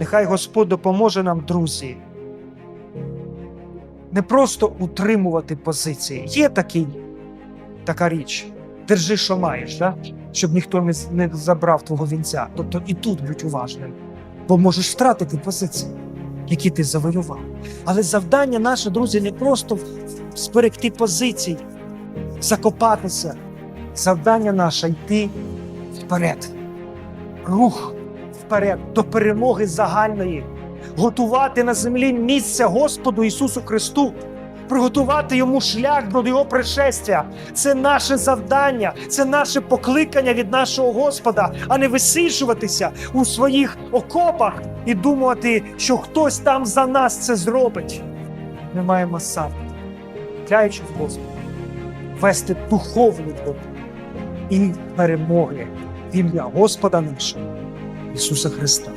Нехай Господь допоможе нам, друзі, не просто утримувати позиції. Є такий, така річ. Держи, що маєш, да? щоб ніхто не, забрав твого вінця. Тобто і тут будь уважним, бо можеш втратити позиції, які ти завоював. Але завдання наше, друзі, не просто зберегти позиції, закопатися. Завдання наше йти вперед. Рух вперед до перемоги загальної, готувати на землі місце Господу Ісусу Христу, приготувати йому шлях до Його пришестя. Це наше завдання, це наше покликання від нашого Господа, а не висиджуватися у своїх окопах і думати, що хтось там за нас це зробить. Ми маємо сам, кляючи в Господа, вести духовну і перемоги в ім'я Господа нашого Ісуса Христа.